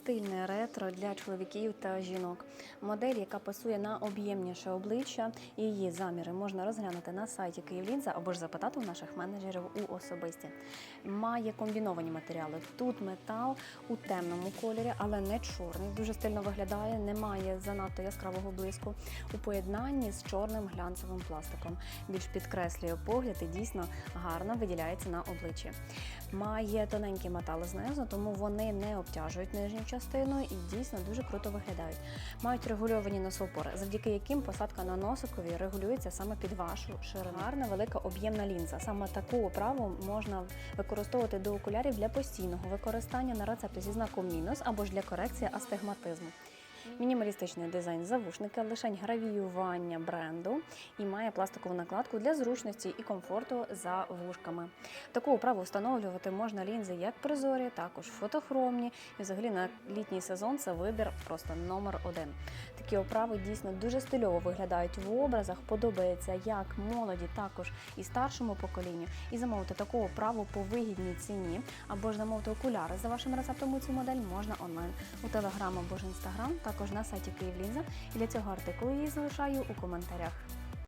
стильне ретро для чоловіків та жінок. Модель, яка пасує на об'ємніше обличчя. Її заміри можна розглянути на сайті Київлінза або ж запитати у наших менеджерів у особисті. Має комбіновані матеріали. Тут метал у темному кольорі, але не чорний. Дуже стильно виглядає, немає занадто яскравого блиску у поєднанні з чорним глянцевим пластиком. Більш підкреслює погляд і дійсно гарно виділяється на обличчі. Має тоненький метал знизу, тому вони не обтяжують нижню частину і дійсно дуже круто виглядають. Мають регульовані носопори, завдяки яким посадка на носикові регулюється саме під вашу ширину. Гарна велика об'ємна лінза. Саме таку оправу можна використовувати до окулярів для постійного використання на рецепті зі знаком мінус або ж для корекції астигматизму. Мінімалістичний дизайн завушника, лишень гравіювання бренду і має пластикову накладку для зручності і комфорту за вушками. Таку оправу встановлювати можна лінзи як прозорі, також фотохромні. І взагалі на літній сезон це вибір просто номер один. Такі оправи дійсно дуже стильово виглядають в образах. Подобається як молоді, також і старшому поколінню. І замовити таку оправу по вигідній ціні або ж замовити окуляри за вашим рецептом у цю модель можна онлайн у телеграм або ж інстаграм, також на сайті Київлінза. І для цього артикулу її залишаю у коментарях.